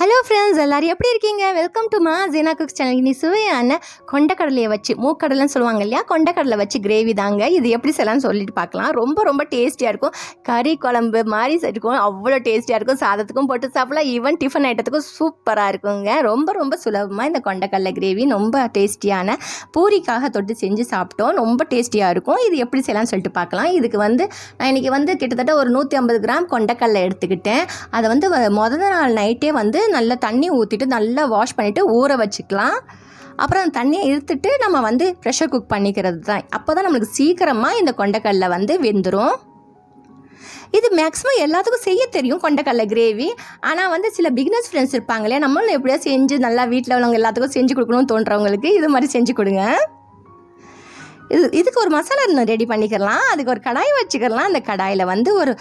Hello friends எல்லோரும் எப்படி இருக்கீங்க? வெல்கம் டு மா ஜீனா குக்ஸ் சேனல் இன்னி சுவையான கொண்டக்கடலையை வச்சு மூக்கடலைன்னு சொல்லுவாங்க இல்லையா? கொண்டக்கடலை வச்சு கிரேவி தாங்க. இது எப்படி செய்யலாம்னு சொல்லிட்டு பார்க்கலாம். ரொம்ப ரொம்ப டேஸ்டியாக இருக்கும். கறி குழம்பு மாதிரி இருக்கும் அவ்வளோ டேஸ்டியாக இருக்கும். சாதத்துக்கும் போட்டு சாப்பிடலாம். ஈவன் டிஃபன் ஐட்டத்துக்கும் சூப்பராக இருக்குங்க. ரொம்ப ரொம்ப சுலபமாக இந்த கொண்டக்கடலை கிரேவி ரொம்ப டேஸ்டியான பூரிக்காக தொட்டு செஞ்சு சாப்பிட்டோம். ரொம்ப டேஸ்டியாக இருக்கும். இது எப்படி செய்யலாம்னு சொல்லிட்டு பார்க்கலாம். இதுக்கு வந்து நான் இன்றைக்கி வந்து கிட்டத்தட்ட ஒரு நூற்றி ஐம்பது கிராம் கொண்டக்கடலை எடுத்துக்கிட்டேன். அதை வந்து முதல் நாள் நைட்டே வந்து நல்லா தண்ணி ஊற்றிட்டு நல்லா வாஷ் பண்ணிவிட்டு ஊற வச்சுக்கலாம். அப்புறம் அந்த தண்ணியை இழுத்துட்டு நம்ம வந்து ப்ரெஷர் குக் பண்ணிக்கிறது தான். அப்போ தான் நம்மளுக்கு சீக்கிரமாக இந்த கொண்டக்கடலை வந்து வெந்துடும் இது மேக்ஸிமம் எல்லாத்துக்கும் செய்ய தெரியும் கொண்டக்கடலை கிரேவி ஆனால் வந்து சில பிகினர்ஸ் ஃப்ரெண்ட்ஸ் இருப்பாங்களே நம்மளும் எப்படியோ செஞ்சு நல்லா வீட்டில் உள்ளவங்க எல்லாத்துக்கும் செஞ்சு கொடுக்கணும்னு தோன்றவங்களுக்கு இது மாதிரி செஞ்சு கொடுங்க. இது இதுக்கு ஒரு மசாலா ரெடி பண்ணிக்கலாம். அதுக்கு ஒரு கடாய் வச்சுக்கலாம். அந்த கடாயில் வந்து ஒரு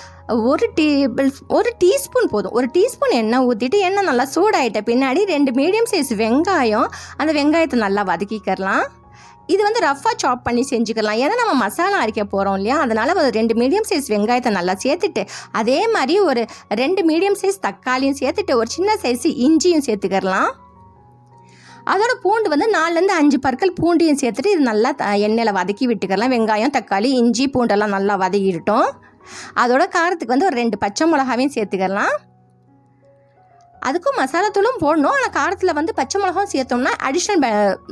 ஒரு டேபிள் ஒரு டீஸ்பூன் போதும். ஒரு டீஸ்பூன் எண்ணெய் ஊற்றிட்டு எண்ணெய் நல்லா சூடாயிட்ட பின்னாடி ரெண்டு மீடியம் சைஸ் வெங்காயம். அந்த வெங்காயத்தை நல்லா வதக்கிக்கலாம். இது வந்து ரஃப்பாக சாப் பண்ணி செஞ்சுக்கலாம். ஏன்னா நம்ம மசாலா அரைக்க போகிறோம் இல்லையா? அதனால் ஒரு ரெண்டு மீடியம் சைஸ் வெங்காயத்தை நல்லா சேர்த்துட்டு அதே மாதிரி ஒரு ரெண்டு மீடியம் சைஸ் தக்காளியும் சேர்த்துட்டு ஒரு சின்ன சைஸ் இஞ்சியும் சேர்த்துக்கலாம். அதோட பூண்டு வந்து நாலுலேருந்து அஞ்சு பற்கள் பூண்டையும் சேர்த்துட்டு இது நல்லா எண்ணெயில் வதக்கி விட்டுக்கலாம். வெங்காயம் தக்காளி இஞ்சி பூண்டெல்லாம் நல்லா வதக்கிட்டோம். அதோட காரத்துக்கு வந்து ஒரு ரெண்டு பச்சை மிளகாவையும் சேர்த்துக்கலாம். அதுக்கும் மசாலா தூளும் போடணும். ஆனால் காரத்தில் வந்து பச்சை மிளகாவும் சேர்த்தோம்னா அடிஷ்னல்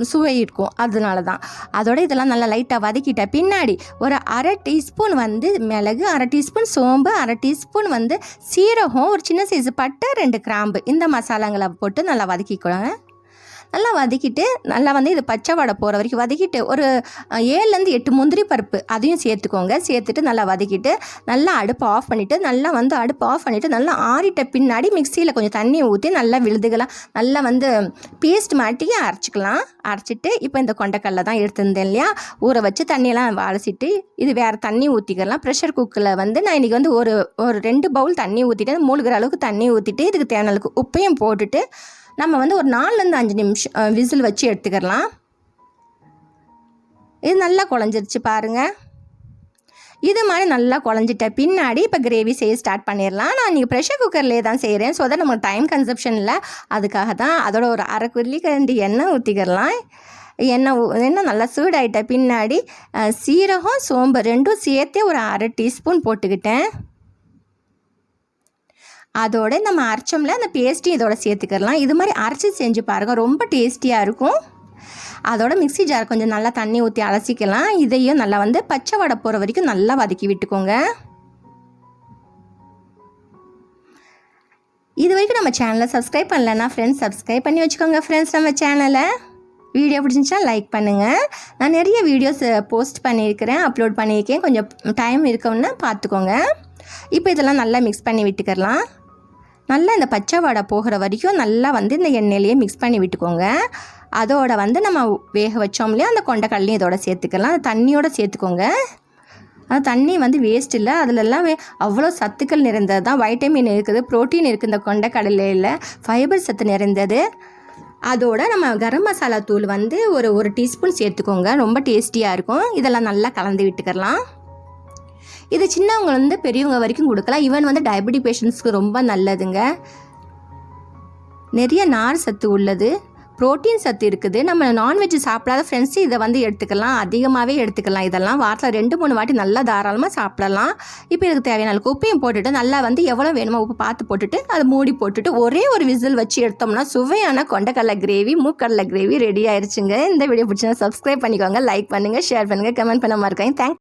சுவை இருக்கும். அதனால தான். அதோட இதெல்லாம் நல்லா லைட்டாக வதக்கிட்ட பின்னாடி ஒரு அரை டீஸ்பூன் வந்து மிளகு அரை டீஸ்பூன் சோம்பு அரை டீஸ்பூன் வந்து சீரகம் ஒரு சின்ன சைஸ் பட்டை ரெண்டு கிராம்பு இந்த மசாலாங்களை போட்டு நல்லா வதக்கிக்கொள்ளுங்க நல்லா வதக்கிட்டு நல்லா வந்து இது பச்சை வடை போகிற வரைக்கும் வதக்கிட்டு ஒரு ஏழுலேருந்து எட்டு முந்திரி பருப்பு அதையும் சேர்த்துக்கோங்க. சேர்த்துட்டு நல்லா வதக்கிட்டு நல்லா அடுப்பு ஆஃப் பண்ணிவிட்டு நல்லா வந்து அடுப்பு ஆஃப் பண்ணிவிட்டு நல்லா ஆறிட்ட பின்னாடி மிக்சியில் கொஞ்சம் தண்ணி ஊற்றி நல்லா விழுதுகலாம். நல்லா வந்து பேஸ்ட் மாட்டி அரைச்சிக்கலாம். அரைச்சிட்டு இப்போ இந்த கொண்டைக்கடலை தான் எடுத்திருந்தேன் இல்லையா? ஊற வச்சு தண்ணியெல்லாம் அலசிட்டு இது வேறு தண்ணி ஊற்றிக்கலாம் ப்ரெஷர் குக்கில் வந்து நான் இன்றைக்கி வந்து ஒரு ஒரு ரெண்டு பவுல் தண்ணி ஊற்றிட்டு மூழ்கிற அளவுக்கு தண்ணி ஊற்றிட்டு இதுக்கு தேவையான அளவுக்கு உப்பையும் போட்டுட்டு நம்ம வந்து ஒரு நாலுலேருந்து அஞ்சு நிமிஷம் விசில் வச்சு எடுத்துக்கிறலாம். இது நல்லா குழஞ்சிருச்சு பாருங்கள் இது மாதிரி நல்லா குழஞ்சிட்ட பின்னாடி இப்போ கிரேவி செய்ய ஸ்டார்ட் பண்ணிடலாம் நான் நீங்கள் ப்ரெஷர் குக்கர்லேயே தான் செய்கிறேன் ஸோ அதை நமக்கு டைம் கன்சப்ஷன் இல்லை அதுக்காக தான் அதோட ஒரு அரை குருளி எண்ணெய் ஊற்றிக்கிறலாம் எண்ணெய் எண்ணெய் நல்லா சூடாயிட்ட பின்னாடி சீரகம் சோம்பு ரெண்டும் சேர்த்தே ஒரு அரை டீஸ்பூன் போட்டுக்கிட்டேன். அதோட நம்ம அரைச்சோம்ல அந்த பேஸ்ட்டையும் இதோட சேர்த்துக்கலாம் இது மாதிரி அரைச்சி செஞ்சு பாருங்கள் ரொம்ப டேஸ்டியாக இருக்கும். அதோட மிக்ஸி ஜார் கொஞ்சம் நல்லா தண்ணி ஊற்றி அலசிக்கலாம். இதையும் நல்லா வந்து பச்சை வடை போகிற வரைக்கும் நல்லா வதக்கி விட்டுக்கோங்க. இது வரைக்கும் நம்ம சேனலை சப்ஸ்கிரைப் பண்ணலன்னா ஃப்ரெண்ட்ஸ் சப்ஸ்கிரைப் பண்ணி வச்சுக்கோங்க ஃப்ரெண்ட்ஸ் நம்ம சேனலை வீடியோ பிடிச்சிருந்துச்சா லைக் பண்ணுங்கள் நான் நிறைய வீடியோஸ் போஸ்ட் பண்ணியிருக்கிறேன் அப்லோட் பண்ணியிருக்கேன். கொஞ்சம் டைம் இருக்கோம்னா பார்த்துக்கோங்க. இப்போ இதெல்லாம் நல்லா மிக்ஸ் பண்ணி விட்டுக்கிறலாம் நல்லா இந்த பச்சை வடை போகிற வரைக்கும் நல்லா வந்து இந்த எண்ணெயிலேயே மிக்ஸ் பண்ணி விட்டுக்கோங்க. அதோட வந்து நம்ம வேக வச்சோம் இல்லையா அந்த கொண்டைக்கடலையும் இதோட சேர்த்துக்கலாம். அந்த தண்ணியோட சேர்த்துக்கோங்க. அந்த தண்ணி வந்து வேஸ்ட் இல்லை. அதிலெல்லாம் வே அவ்வளோ சத்துக்கள் நிறைந்தது தான். வைட்டமின் இருக்குது ப்ரோட்டீன் இருக்குது இந்த கொண்டைக்கடலையில் ஃபைபர் சத்து நிறைந்தது. அதோட நம்ம கரம் மசாலா தூள் வந்து ஒரு ஒரு டீஸ்பூன் சேர்த்துக்கோங்க. ரொம்ப டேஸ்டியாக இருக்கும். இதெல்லாம் நல்லா கலந்து விட்டுக்கலாம். இது சின்னவங்கலேருந்து பெரியவங்க வரைக்கும் கொடுக்கலாம். ஈவன் வந்து டயபெட்டிக் பேஷண்ட்ஸ்க்கு ரொம்ப நல்லதுங்க. நிறைய நார் சத்து உள்ளது. புரோட்டீன் சத்து இருக்குது. நம்ம நான்வெஜ் சாப்பிடாத ஃப்ரெண்ட்ஸ் இதை வந்து எடுத்துக்கலாம். அதிகமாகவே எடுத்துக்கலாம். இதெல்லாம் வாரத்தில் ரெண்டு மூணு வாட்டி நல்லா தாராளமாக சாப்பிடலாம். இப்போ இதுக்கு தேவையான அளவுக்கு உப்பையும் போட்டுட்டு நல்லா வந்து எவ்வளோ வேணுமோ உப்பு பார்த்து போட்டுட்டு அதை மூடி போட்டுட்டு ஒரே ஒரு விசில் வச்சு எடுத்தோம்னா சுவையான கொண்டக்கடலை கிரேவி மூக்கடலை கிரேவி ரெடி ஆயிடுச்சுங்க இந்த வீடியோ பிடிச்சா சப்ஸ்கிரைப் பண்ணிக்கோங்க லைக் பண்ணுங்கள் ஷேர் பண்ணுங்கள் கமெண்ட் பண்ண மறக்காங்க தேங்க்